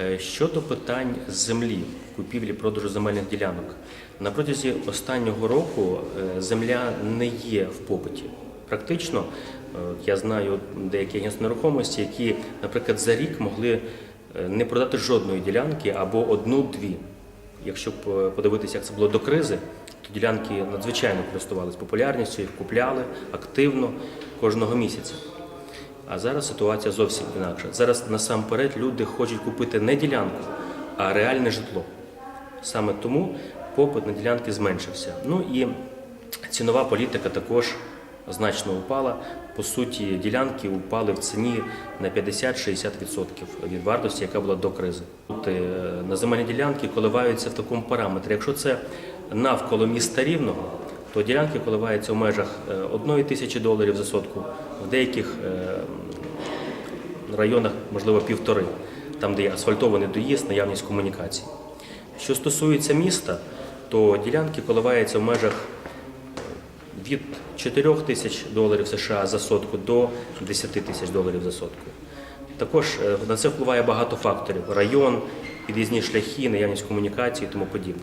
Е, Щодо питань землі, купівлі продажу земельних ділянок, на протязі останнього року е, земля не є в попиті. Практично е, я знаю деякі агентства нерухомості, які, наприклад, за рік могли не продати жодної ділянки або одну-дві. Якщо подивитися, як це було до кризи, то ділянки надзвичайно користувалися популярністю, їх купляли активно кожного місяця. А зараз ситуація зовсім інакша. Зараз насамперед люди хочуть купити не ділянку, а реальне житло. Саме тому попит на ділянки зменшився. Ну і цінова політика також значно упала. По суті, ділянки упали в ціні на 50-60% від вартості, яка була до кризи. Тут е, на земельні ділянки коливаються в такому параметрі. Якщо це навколо міста Рівного, то ділянки коливаються в межах 1 тисячі доларів за сотку, в деяких е, районах, можливо, півтори, там, де є асфальтований доїзд, наявність комунікацій. Що стосується міста, то ділянки коливаються в межах від 4 тисяч доларів США за сотку до 10 тисяч доларів за сотку. Також е, на це впливає багато факторів: район, під'їзні шляхи, наявність комунікації і тому подібне.